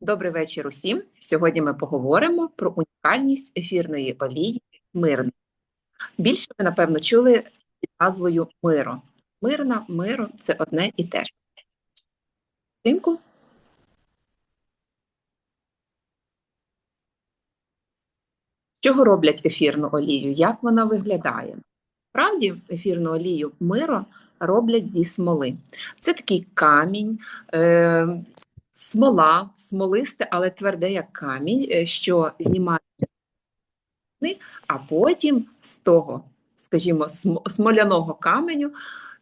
Добрий вечір усім. Сьогодні ми поговоримо про унікальність ефірної олії мирна. Більше ви, напевно, чули під назвою миро. Мирна, миро це одне і те ж. Тинку. З чого роблять ефірну олію? Як вона виглядає? Справді, ефірну олію миро роблять зі смоли. Це такий камінь, е, смола, смолисте, але тверде, як камінь, е, що знімає, а потім з того, скажімо, смоляного каменю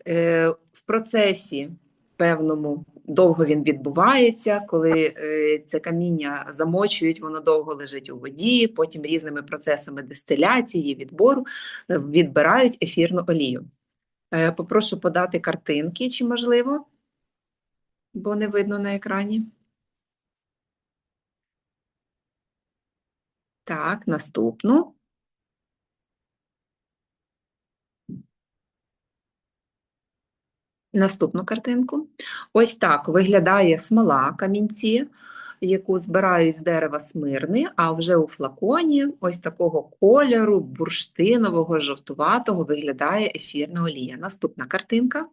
е, в процесі певному. Довго він відбувається, коли е, це каміння замочують, воно довго лежить у воді, потім різними процесами дистиляції, відбору відбирають ефірну олію. Попрошу подати картинки, чи можливо бо не видно на екрані. Так, наступну. Наступну картинку. Ось так виглядає смола камінці, яку збирають з дерева смирни, а вже у флаконі ось такого кольору, бурштинового, жовтуватого виглядає ефірна олія. Наступна картинка.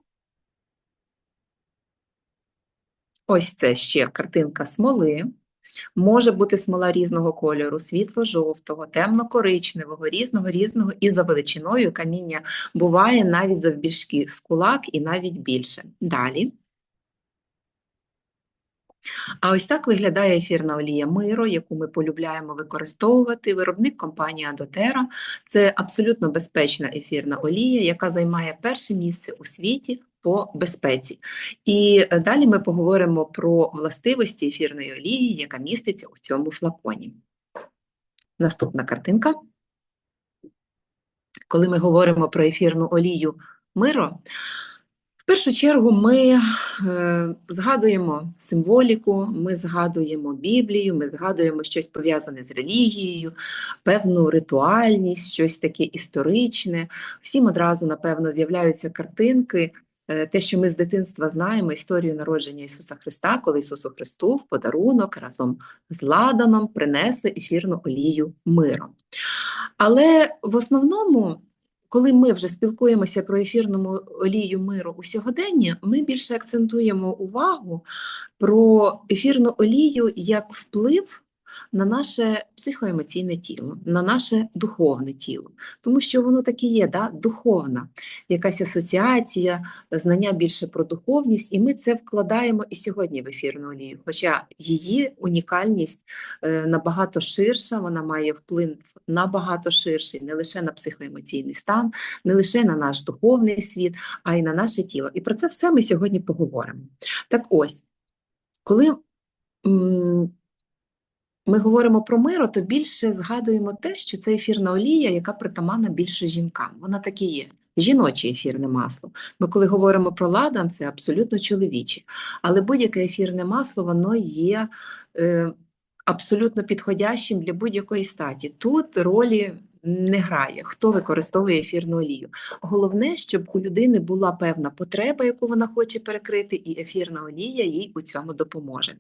Ось це ще картинка смоли. Може бути смола різного кольору, світло-жовтого, темно-коричневого, різного різного і за величиною каміння буває навіть завбільшки з кулак і навіть більше. Далі. А ось так виглядає ефірна олія Миро, яку ми полюбляємо використовувати. Виробник компанії Адотера. Це абсолютно безпечна ефірна олія, яка займає перше місце у світі по безпеці. І далі ми поговоримо про властивості ефірної олії, яка міститься у цьому флаконі. Наступна картинка. Коли ми говоримо про ефірну олію Миро, в першу чергу ми е, згадуємо символіку, ми згадуємо Біблію, ми згадуємо щось пов'язане з релігією, певну ритуальність, щось таке історичне. Всім одразу, напевно, з'являються картинки Е, те, що ми з дитинства знаємо, історію народження Ісуса Христа, коли Ісусу Христу в подарунок разом з ладаном принесли ефірну олію миру. Але в основному, коли ми вже спілкуємося про ефірну олію миру у сьогоденні, ми більше акцентуємо увагу про ефірну олію як вплив на наше психоемоційне тіло, на наше духовне тіло, тому що воно таке є, да, духовна, якась асоціація, знання більше про духовність, і ми це вкладаємо і сьогодні в ефірну олію. Хоча її унікальність е, набагато ширша, вона має вплив набагато ширший, не лише на психоемоційний стан, не лише на наш духовний світ, а й на наше тіло. І про це все ми сьогодні поговоримо. Так ось, коли ми говоримо про миро, то більше згадуємо те, що це ефірна олія, яка притаманна більше жінкам. Вона так і є. Жіноче ефірне масло. Ми, коли говоримо про ладан, це абсолютно чоловіче. Але будь-яке ефірне масло, воно є е, абсолютно підходящим для будь-якої статі. Тут ролі не грає, хто використовує ефірну олію. Головне, щоб у людини була певна потреба, яку вона хоче перекрити, і ефірна олія їй у цьому допоможе.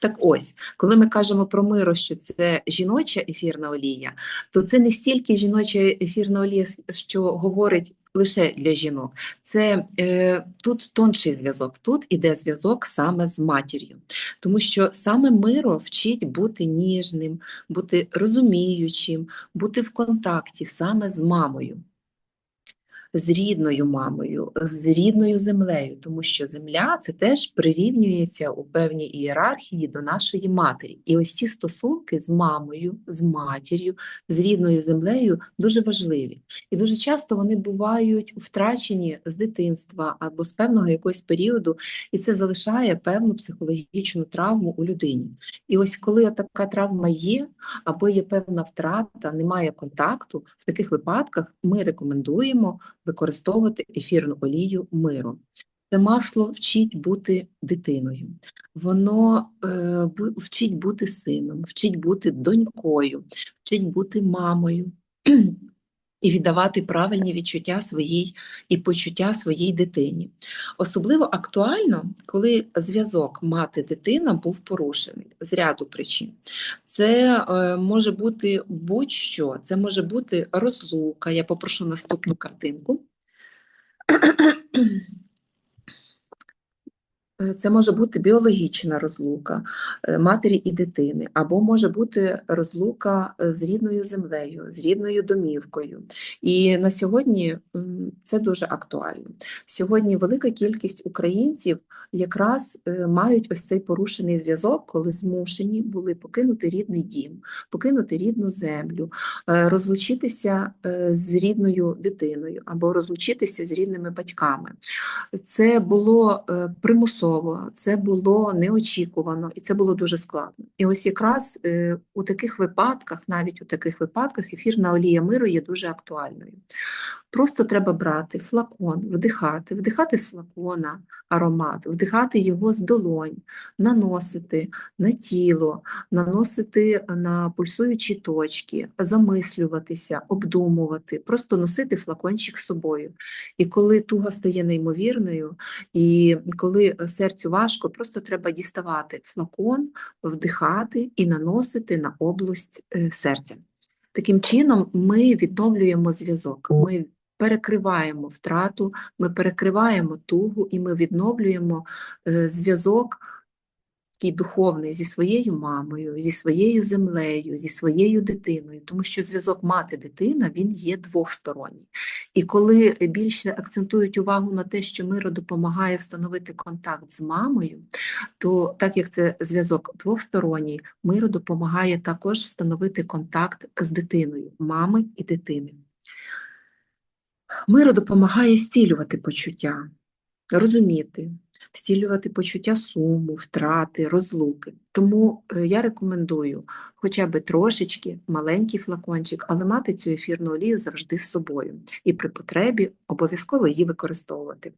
Так ось, коли ми кажемо про миро, що це жіноча ефірна олія, то це не стільки жіноча ефірна олія, що говорить лише для жінок. Це е, тут тонший зв'язок, тут іде зв'язок саме з матір'ю, тому що саме миро вчить бути ніжним, бути розуміючим, бути в контакті саме з мамою з рідною мамою, з рідною землею, тому що земля це теж прирівнюється у певній ієрархії до нашої матері. І ось ці стосунки з мамою, з матір'ю, з рідною землею дуже важливі. І дуже часто вони бувають втрачені з дитинства або з певного якогось періоду, і це залишає певну психологічну травму у людині. І ось коли така травма є, або є певна втрата, немає контакту, в таких випадках ми рекомендуємо використовувати ефірну олію миру. Це масло вчить бути дитиною, воно е, вчить бути сином, вчить бути донькою, вчить бути мамою. І віддавати правильні відчуття своїй і почуття своїй дитині. Особливо актуально, коли зв'язок мати-дитина був порушений з ряду причин. Це е, може бути будь-що, це може бути розлука. Я попрошу наступну картинку. Е, це може бути біологічна розлука е, матері і дитини, або може бути розлука е, з рідною землею, з рідною домівкою. І на сьогодні це дуже актуально. Сьогодні велика кількість українців якраз мають ось цей порушений зв'язок, коли змушені були покинути рідний дім, покинути рідну землю, розлучитися з рідною дитиною або розлучитися з рідними батьками. Це було примусово тимчасово, це було неочікувано і це було дуже складно. І ось якраз е, у таких випадках, навіть у таких випадках, ефірна олія миру є дуже актуальною. Просто треба брати флакон, вдихати, вдихати з флакона аромат, вдихати його з долонь, наносити на тіло, наносити на пульсуючі точки, замислюватися, обдумувати, просто носити флакончик з собою. І коли туга стає неймовірною, і коли серцю важко, просто треба діставати флакон, вдихати і наносити на область е, серця. Таким чином, ми відновлюємо зв'язок. Ми перекриваємо втрату, ми перекриваємо тугу і ми відновлюємо е, зв'язок такий духовний зі своєю мамою, зі своєю землею, зі своєю дитиною, тому що зв'язок мати-дитина він є двосторонній. І коли більше акцентують увагу на те, що миро допомагає встановити контакт з мамою, то так як це зв'язок двосторонній, миро допомагає також встановити контакт з дитиною, мами і дитини. Миро допомагає стілювати почуття, розуміти, стілювати почуття суму, втрати, розлуки. Тому е, я рекомендую хоча б трошечки маленький флакончик, але мати цю ефірну олію завжди з собою і при потребі обов'язково її використовувати.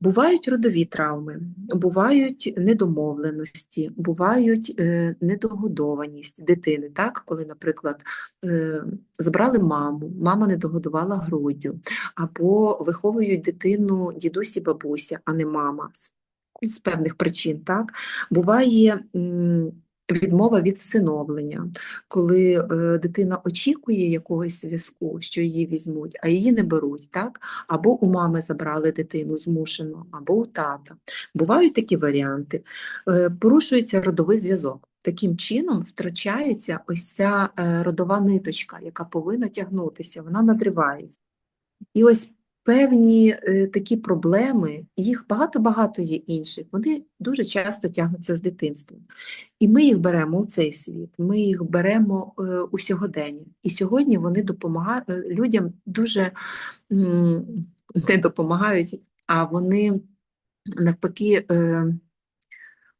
Бувають родові травми, бувають недомовленості, бувають е, недогодованість дитини, так? коли, наприклад, е, збрали маму, мама не догодувала груддю, або виховують дитину дідусі бабуся, а не мама з, з певних причин. так? Буває Відмова від всиновлення, коли е, дитина очікує якогось зв'язку, що її візьмуть, а її не беруть, так? або у мами забрали дитину змушено, або у тата. Бувають такі варіанти. Е, порушується родовий зв'язок. Таким чином втрачається ось ця е, родова ниточка, яка повинна тягнутися, вона надривається. І ось певні е, такі проблеми, їх багато-багато є інших, вони дуже часто тягнуться з дитинства. І ми їх беремо в цей світ, ми їх беремо е, у сьогодення. І сьогодні вони допомагають е, людям дуже не допомагають, а вони навпаки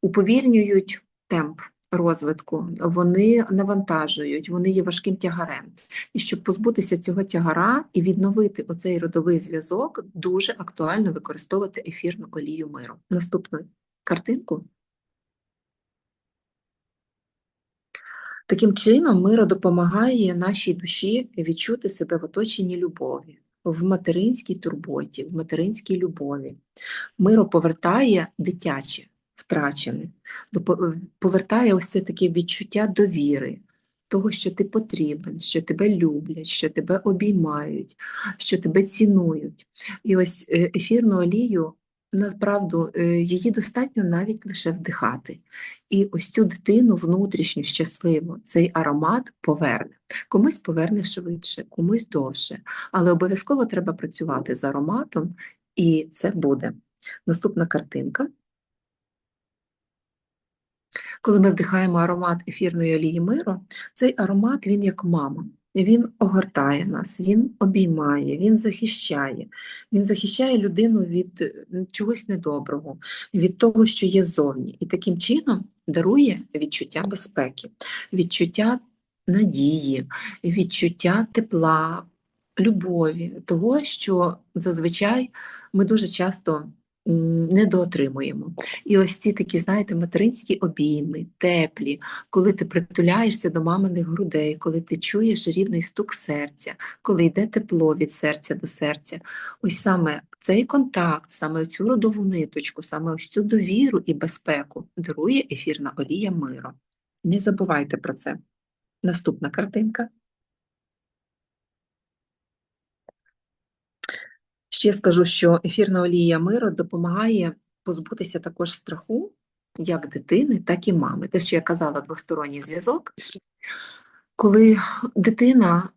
уповільнюють темп розвитку, вони навантажують, вони є важким тягарем. І щоб позбутися цього тягара і відновити оцей родовий зв'язок, дуже актуально використовувати ефірну олію миру. Наступну картинку. Таким чином, миро допомагає нашій душі відчути себе в оточенні любові, в материнській турботі, в материнській любові. Миро повертає дитяче, втрачене, повертає ось це таке відчуття довіри, того, що ти потрібен, що тебе люблять, що тебе обіймають, що тебе цінують. І ось е, ефірну олію. Направду, е, її достатньо навіть лише вдихати. І ось цю дитину внутрішню, щасливу, цей аромат поверне. Комусь поверне швидше, комусь довше. Але обов'язково треба працювати з ароматом, і це буде. Наступна картинка. Коли ми вдихаємо аромат ефірної олії миру, цей аромат він як мама. Він огортає нас, він обіймає, він захищає, він захищає людину від чогось недоброго, від того, що є зовні, і таким чином дарує відчуття безпеки, відчуття надії, відчуття тепла, любові, того, що зазвичай ми дуже часто недоотримуємо. І ось ці такі, знаєте, материнські обійми, теплі, коли ти притуляєшся до маминих грудей, коли ти чуєш рідний стук серця, коли йде тепло від серця до серця. Ось саме цей контакт, саме цю родову ниточку, саме ось цю довіру і безпеку дарує ефірна олія миру. Не забувайте про це. Наступна картинка. Ще скажу, що ефірна олія миру допомагає позбутися також страху як дитини, так і мами. Те, що я казала, двосторонній зв'язок, коли дитина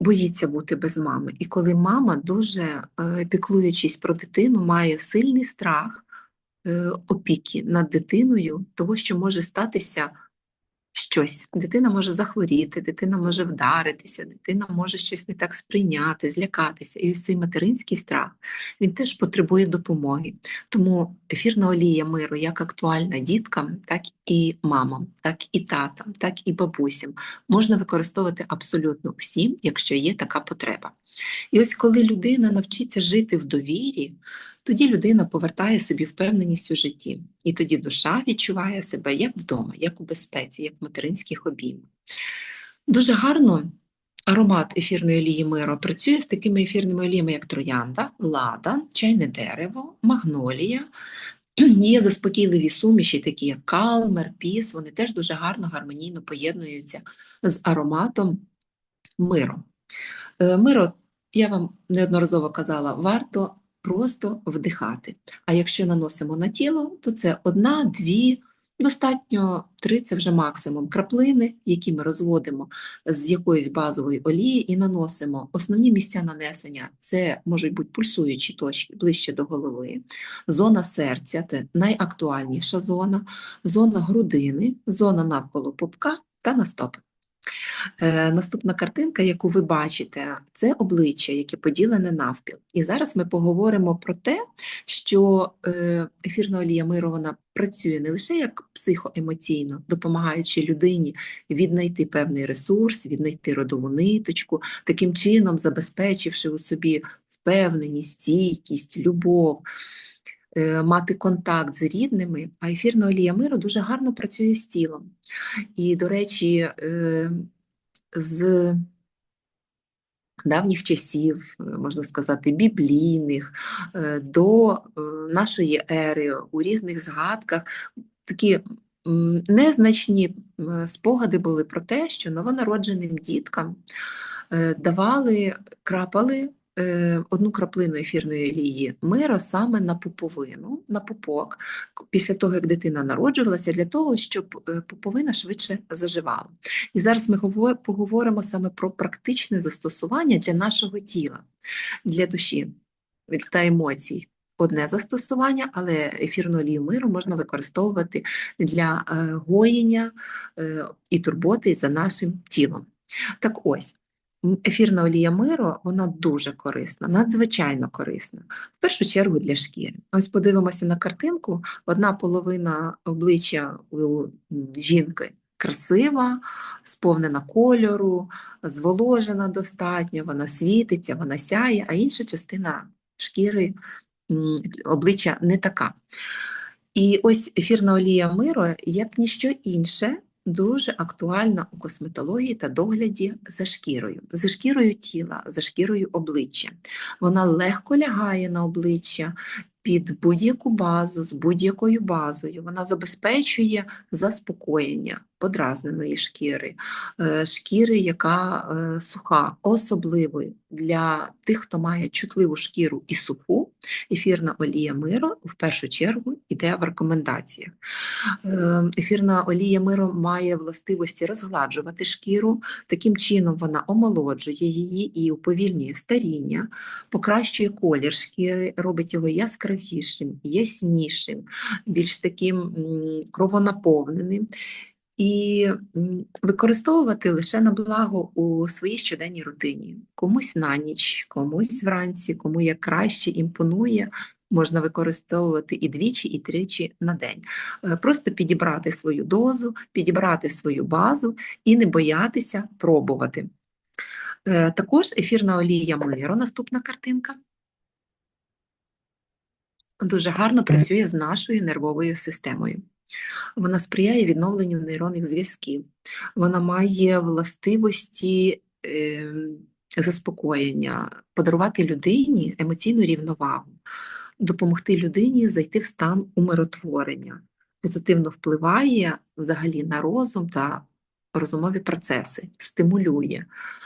боїться бути без мами, і коли мама, дуже е, піклуючись про дитину, має сильний страх е, опіки над дитиною, того, що може статися щось. Дитина може захворіти, дитина може вдаритися, дитина може щось не так сприйняти, злякатися. І ось цей материнський страх він теж потребує допомоги. Тому ефірна олія миру як актуальна діткам, так і мамам, так і татам, так і бабусям можна використовувати абсолютно всім, якщо є така потреба. І ось коли людина навчиться жити в довірі, тоді людина повертає собі впевненість у житті, і тоді душа відчуває себе як вдома, як у безпеці, як в материнських обіймах. Дуже гарно аромат ефірної олії миру працює з такими ефірними оліями, як троянда, лада, чайне дерево, магнолія. Є заспокійливі суміші, такі як калмер, піс, вони теж дуже гарно, гармонійно поєднуються з ароматом миру. Е, миро, я вам неодноразово казала, варто просто вдихати. А якщо наносимо на тіло, то це одна, дві, достатньо три це вже максимум краплини, які ми розводимо з якоїсь базової олії і наносимо. Основні місця нанесення це можуть бути пульсуючі точки ближче до голови, зона серця це найактуальніша зона, зона грудини, зона навколо пупка та на стопи. Е, наступна картинка, яку ви бачите, це обличчя, яке поділене навпіл. І зараз ми поговоримо про те, що е, ефірна олія миру вона працює не лише як психоемоційно, допомагаючи людині віднайти певний ресурс, віднайти родову ниточку, таким чином забезпечивши у собі впевненість, стійкість, любов. Е, мати контакт з рідними, а ефірна олія миру дуже гарно працює з тілом. І, до речі, з давніх часів, е, можна сказати, біблійних е, до е, нашої ери у різних згадках такі незначні спогади були про те, що новонародженим діткам давали крапали Е, одну краплину ефірної олії мира саме на пуповину, на пупок, після того, як дитина народжувалася, для того, щоб е, пуповина швидше заживала. І зараз ми поговоримо саме про практичне застосування для нашого тіла, для душі та емоцій. Одне застосування, але ефірну олію миру можна використовувати для е, гоєння і турботи за нашим тілом. Так ось, Ефірна олія миру вона дуже корисна, надзвичайно корисна. В першу чергу для шкіри. Ось подивимося на картинку: одна половина обличчя у жінки красива, сповнена кольору, зволожена достатньо, вона світиться, вона сяє, а інша частина шкіри обличчя не така. І ось ефірна олія миру, як ніщо інше, дуже актуальна у косметології та догляді за шкірою, за шкірою тіла, за шкірою обличчя. Вона легко лягає на обличчя під будь-яку базу, з будь-якою базою. Вона забезпечує заспокоєння подразненої шкіри, е, шкіри, яка е, суха, особливо для тих, хто має чутливу шкіру і суху, ефірна олія миру в першу чергу йде в рекомендаціях. Е, ефірна олія миру має властивості розгладжувати шкіру, таким чином вона омолоджує її і уповільнює старіння, покращує колір шкіри, робить його яскравішим, яснішим, більш таким кровонаповненим і використовувати лише на благо у своїй щоденній рутині. Комусь на ніч, комусь вранці, кому як краще імпонує. Можна використовувати і двічі, і тричі на день. Е, просто підібрати свою дозу, підібрати свою базу і не боятися пробувати. Е, також ефірна олія миру, наступна картинка. дуже гарно працює з нашою нервовою системою. Вона сприяє відновленню нейронних зв'язків, вона має властивості е, заспокоєння, подарувати людині емоційну рівновагу, допомогти людині зайти в стан умиротворення, позитивно впливає взагалі на розум та розумові процеси, стимулює,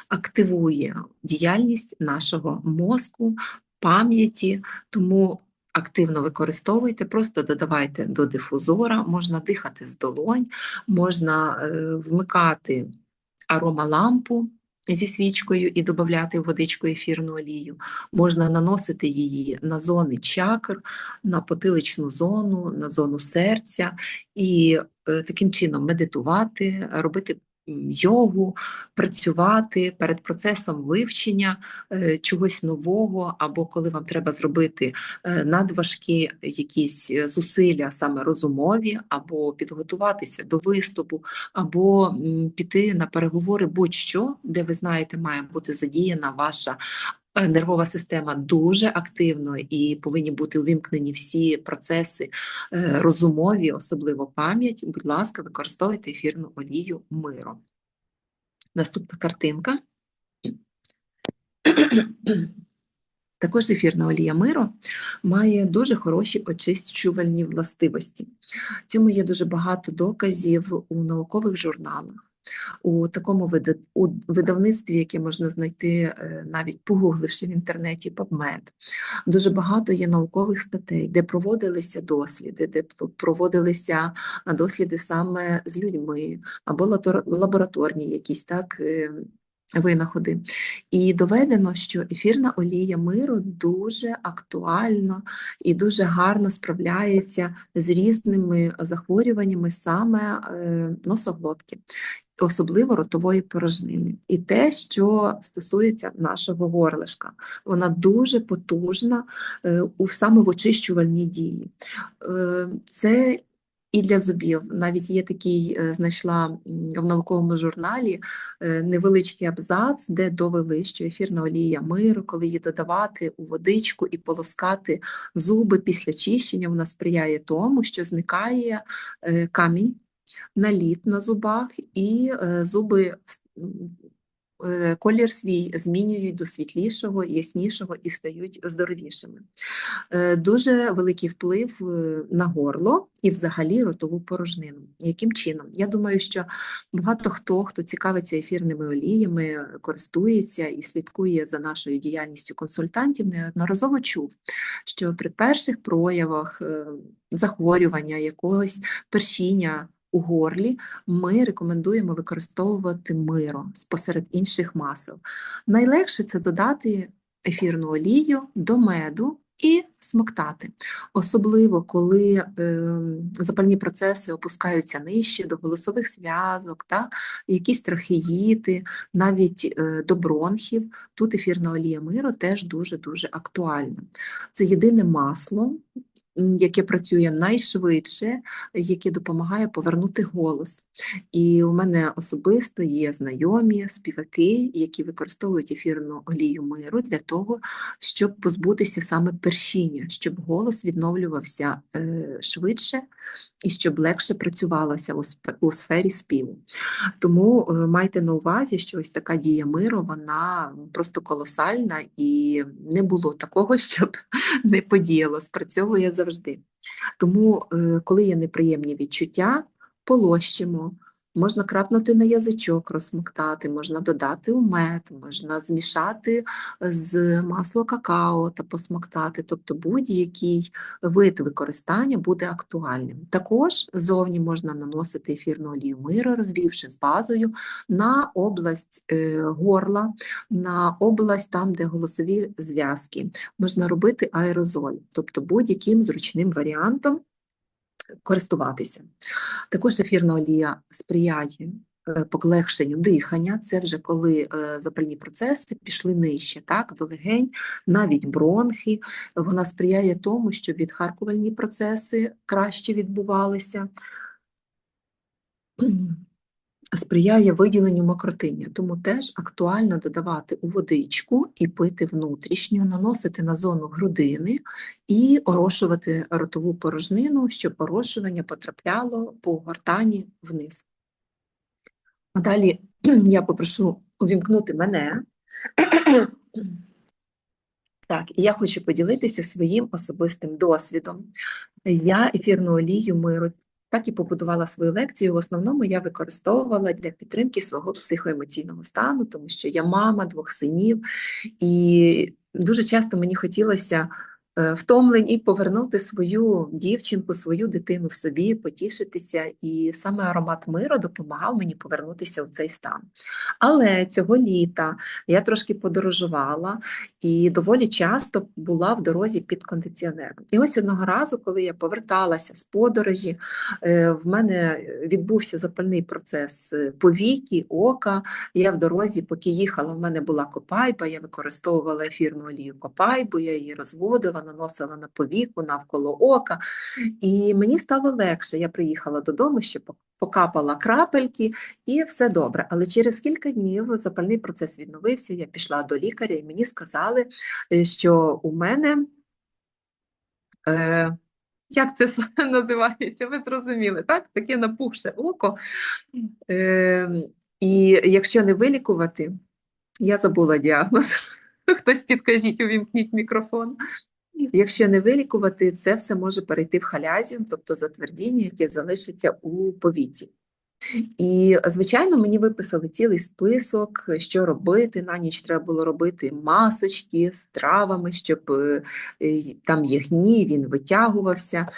активує діяльність нашого мозку, пам'яті, тому активно використовуйте, просто додавайте до дифузора, можна дихати з долонь, можна е, вмикати аромалампу зі свічкою і додати водичку ефірну олію, можна наносити її на зони чакр, на потиличну зону, на зону серця і е, таким чином медитувати, робити йогу, працювати перед процесом вивчення е, чогось нового, або коли вам треба зробити е, надважкі якісь зусилля, саме розумові, або підготуватися до виступу, або піти на переговори будь-що, де ви знаєте, має бути задіяна ваша. Е, нервова система дуже активно і повинні бути увімкнені всі процеси е, розумові, особливо пам'ять. Будь ласка, використовуйте ефірну олію миру. Наступна картинка. Також ефірна олія миру має дуже хороші очищувальні властивості. Цьому є дуже багато доказів у наукових журналах у такому видавництві, яке можна знайти е, навіть погугливши в інтернеті PubMed. Дуже багато є наукових статей, де проводилися досліди, де проводилися досліди саме з людьми або лабораторні якісь так. Винаходи. І доведено, що ефірна олія миру дуже актуальна і дуже гарно справляється з різними захворюваннями саме е, носоглотки особливо ротової порожнини. І те, що стосується нашого горлишка, вона дуже потужна е, у саме в очищувальній дії. Е, це і для зубів. Навіть є такий, е, знайшла в науковому журналі невеличкий абзац, де довели, що ефірна олія миру, коли її додавати у водичку і полоскати зуби після чищення, вона сприяє тому, що зникає камінь наліт на зубах, і е, зуби е, колір свій змінюють до світлішого, яснішого і стають здоровішими. Е, дуже великий вплив на горло і взагалі ротову порожнину. Яким чином? Я думаю, що багато хто, хто цікавиться ефірними оліями, користується і слідкує за нашою діяльністю консультантів, неодноразово чув, що при перших проявах захворювання, якогось першіння у горлі, ми рекомендуємо використовувати миро посеред інших масел. Найлегше це додати ефірну олію до меду. І смоктати, особливо коли е, запальні процеси опускаються нижче до голосових зв'язок, так, якісь трахеїти, навіть е, до бронхів. Тут ефірна олія миру теж дуже-дуже актуальна. Це єдине масло, яке працює найшвидше, яке допомагає повернути голос. І у мене особисто є знайомі співаки, які використовують ефірну олію миру для того, щоб позбутися саме першіння, щоб голос відновлювався е, швидше і щоб легше працювалося у сфері співу. Тому е, майте на увазі, що ось така дія миру, вона просто колосальна і не було такого, щоб не подіяло, спрацьовує завжди. Тому, е, коли є неприємні відчуття, полощимо. Можна крапнути на язичок, розсмоктати, можна додати у мед, можна змішати з масло какао та посмоктати, тобто будь-який вид використання буде актуальним. Також зовні можна наносити ефірну олію миру, розвівши з базою на область е, горла, на область там, де голосові зв'язки. Можна робити аерозоль, тобто будь-яким зручним варіантом користуватися. Також ефірна олія сприяє е, полегшенню дихання, це вже коли е, запальні процеси пішли нижче, так, до легень, навіть бронхи. Вона сприяє тому, щоб відхаркувальні процеси краще відбувалися сприяє виділенню мокротиння, тому теж актуально додавати у водичку і пити внутрішню, наносити на зону грудини і орошувати ротову порожнину, щоб орошування потрапляло по гортані вниз. А далі я попрошу увімкнути мене. Так, і я хочу поділитися своїм особистим досвідом. Я ефірну олію миру так і побудувала свою лекцію. В основному я використовувала для підтримки свого психоемоційного стану, тому що я мама двох синів, і дуже часто мені хотілося Е, втомлені повернути свою дівчинку, свою дитину в собі, потішитися, і саме аромат миру допомагав мені повернутися в цей стан. Але цього літа я трошки подорожувала і доволі часто була в дорозі під кондиціонером. І ось одного разу, коли я поверталася з подорожі, е, в мене відбувся запальний процес е, повіки, ока. Я в дорозі, поки їхала, в мене була копайба, я використовувала ефірну олію копайбу, я її розводила наносила на повіку, навколо ока, і мені стало легше. Я приїхала додому, ще покапала крапельки, і все добре. Але через кілька днів запальний процес відновився. Я пішла до лікаря, і мені сказали, е, що у мене. Е, як це називається? Ви зрозуміли, так? Таке напухше око. Е, І якщо не вилікувати, я забула діагноз. Хтось підкажіть, увімкніть мікрофон. Якщо не вилікувати, це все може перейти в халязіум, тобто затвердіння, яке залишиться у повіті. І, звичайно, мені виписали цілий список, що робити. На ніч треба було робити масочки з травами, щоб е, там ягні, він витягувався.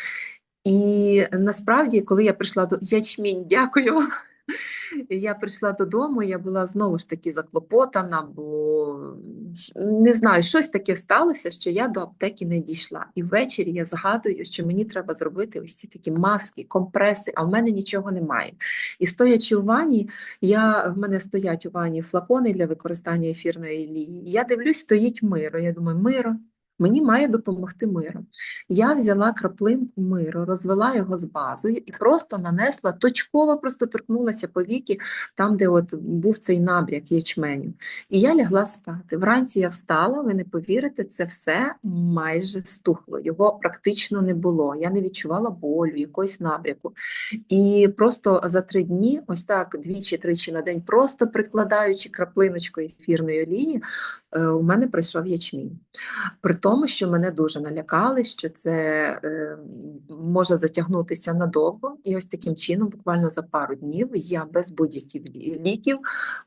І насправді, коли я прийшла до ячмінь, дякую вам. Я прийшла додому, я була знову ж таки заклопотана, бо не знаю, щось таке сталося, що я до аптеки не дійшла. І ввечері я згадую, що мені треба зробити ось ці такі маски, компреси, а в мене нічого немає. І стоячи у ванні, я, в мене стоять у ванні флакони для використання ефірної олії. Я дивлюсь, стоїть миро. Я думаю, миро. Мені має допомогти миро. Я взяла краплинку миру, розвела його з базою і просто нанесла точково, просто торкнулася по віки, там, де от був цей набряк ячменю. І я лягла спати. Вранці я встала, ви не повірите, це все майже стухло. Його практично не було. Я не відчувала болю, якогось набряку. І просто за три дні, ось так двічі-тричі на день, просто прикладаючи краплиночку ефірної олії, у мене пройшов ячмінь. При тому, що мене дуже налякали, що це е, може затягнутися надовго, і ось таким чином, буквально за пару днів, я без будь-яких ліків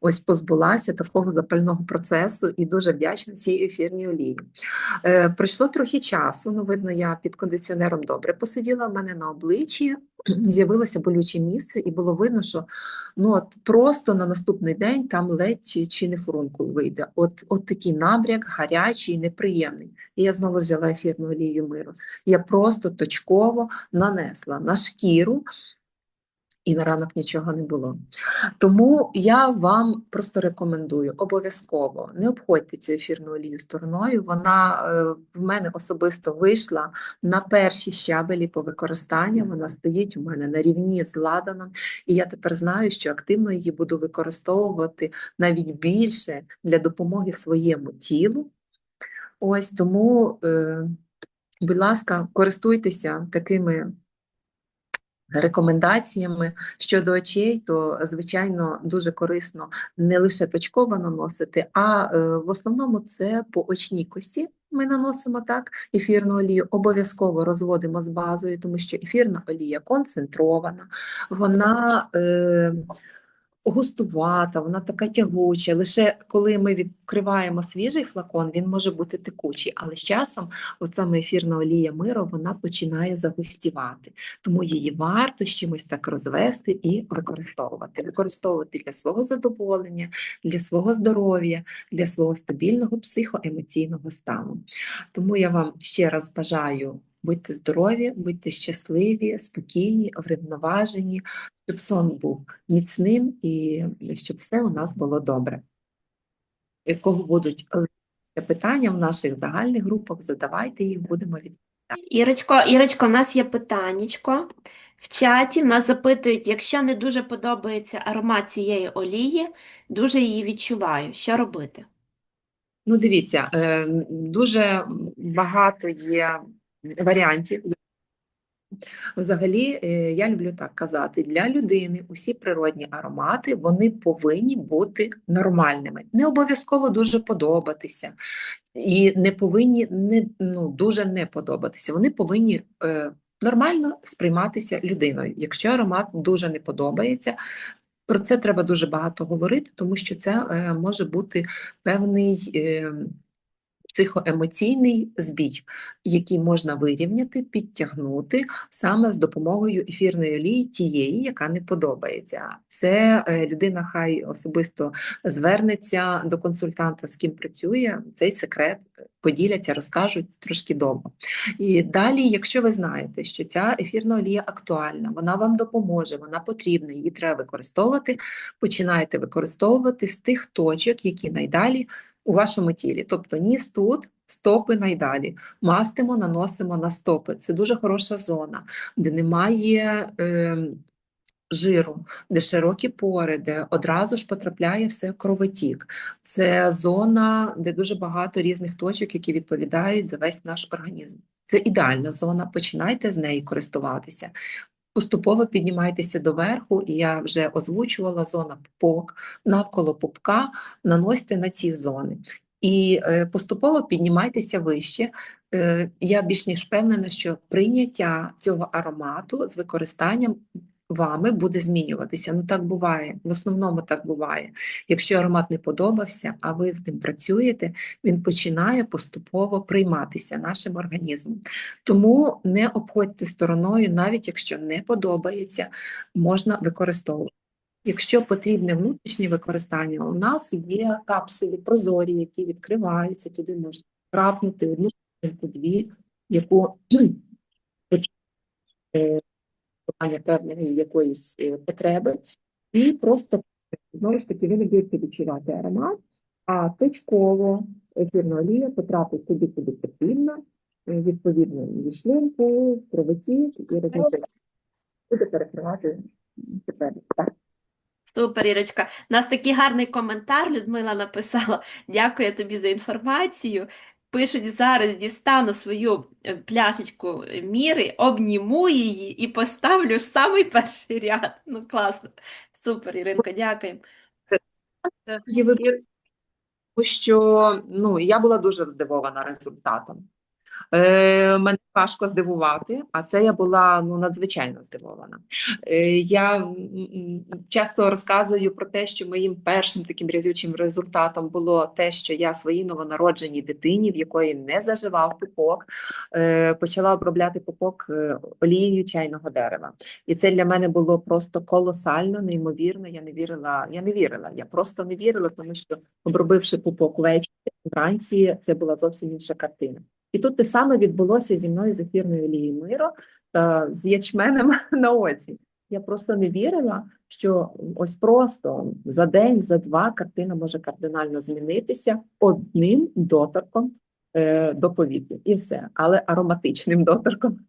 ось позбулася такого запального процесу і дуже вдячна цій ефірній олії. Е, Пройшло трохи часу, ну видно, я під кондиціонером добре посиділа в мене на обличчі з'явилося болюче місце, і було видно, що ну от просто на наступний день там ледь чи, чи не фурункул вийде. От от такий набряк, гарячий, неприємний. І я знову взяла ефірну олію миру. Я просто точково нанесла на шкіру і на ранок нічого не було. Тому я вам просто рекомендую обов'язково не обходьте цю ефірну олію стороною. Вона е, в мене особисто вийшла на перші щабелі по використанню. Вона стоїть у мене на рівні з ладаном, і я тепер знаю, що активно її буду використовувати навіть більше для допомоги своєму тілу. Ось тому, е, будь ласка, користуйтеся такими рекомендаціями щодо очей, то звичайно дуже корисно не лише точково наносити, а е, в основному це по очній кості. Ми наносимо так ефірну олію, обов'язково розводимо з базою, тому що ефірна олія концентрована, вона е, густувата, вона така тягуча. Лише коли ми відкриваємо свіжий флакон, він може бути текучий, але з часом от саме ефірна олія миру вона починає загустівати. Тому її варто з чимось так розвести і використовувати. Використовувати для свого задоволення, для свого здоров'я, для свого стабільного психоемоційного стану. Тому я вам ще раз бажаю. Будьте здорові, будьте щасливі, спокійні, врівноважені, щоб сон був міцним і щоб все у нас було добре. Якого будуть питання в наших загальних групах, задавайте їх, будемо відповідати. Ірочко, Ірочко, у нас є питаннячко. В чаті нас запитують, якщо не дуже подобається аромат цієї олії, дуже її відчуваю. Що робити? Ну, дивіться, е, дуже багато є варіантів. Взагалі, е, я люблю так казати, для людини усі природні аромати вони повинні бути нормальними. Не обов'язково дуже подобатися, і не повинні не, ну, дуже не подобатися. Вони повинні е, нормально сприйматися людиною. Якщо аромат дуже не подобається, про це треба дуже багато говорити, тому що це е, може бути певний. Е, Психоемоційний збій, який можна вирівняти, підтягнути саме з допомогою ефірної олії тієї, яка не подобається. Це е, людина хай особисто звернеться до консультанта, з ким працює, цей секрет поділяться, розкажуть трошки довго. І далі, якщо ви знаєте, що ця ефірна олія актуальна, вона вам допоможе, вона потрібна, її треба використовувати, починайте використовувати з тих точок, які найдалі у вашому тілі. Тобто ніс тут, стопи найдалі. Мастимо, наносимо на стопи. Це дуже хороша зона, де немає е, жиру, де широкі пори, де одразу ж потрапляє все кровотік. Це зона, де дуже багато різних точок, які відповідають за весь наш організм. Це ідеальна зона, починайте з неї користуватися. Поступово піднімайтеся доверху, і я вже озвучувала зона пупок, навколо пупка, наносьте на ці зони. І е, поступово піднімайтеся вище. Е, я більш ніж впевнена, що прийняття цього аромату з використанням вами буде змінюватися. Ну так буває, в основному так буває. Якщо аромат не подобався, а ви з ним працюєте, він починає поступово прийматися нашим організмом. Тому не обходьте стороною, навіть якщо не подобається, можна використовувати. Якщо потрібне внутрішнє використання, у нас є капсули прозорі, які відкриваються, туди можна крапнути одну дві, яку е, виконання певної якоїсь е, потреби, і просто знову ж таки ви не будете відчувати аромат, а точково ефірна олія потрапить туди, куди потрібно, е, відповідно зі шлунку, в кровотік і розмовляє. Буде перекривати тепер. Так. Супер, Ірочка. У нас такий гарний коментар. Людмила написала: Дякую тобі за інформацію. Пишуть, зараз дістану свою е, пляшечку міри, обніму її і поставлю в самий перший ряд. Ну, класно. Супер, Іринко, дякую. Що ну, я була дуже здивована результатом. Е, мене важко здивувати, а це я була ну, надзвичайно здивована. Е, я часто розказую про те, що моїм першим таким рязючим результатом було те, що я своїй новонародженій дитині, в якої не заживав пупок, е, почала обробляти пупок олією чайного дерева. І це для мене було просто колосально, неймовірно. Я не вірила, я не вірила, я просто не вірила, тому що обробивши пупок ввечері, вранці це була зовсім інша картина. І тут те саме відбулося зі мною з ефірною олією Миро та з ячменем на оці. Я просто не вірила, що ось просто за день, за два картина може кардинально змінитися одним доторком е, до повітря. І все, але ароматичним доторком.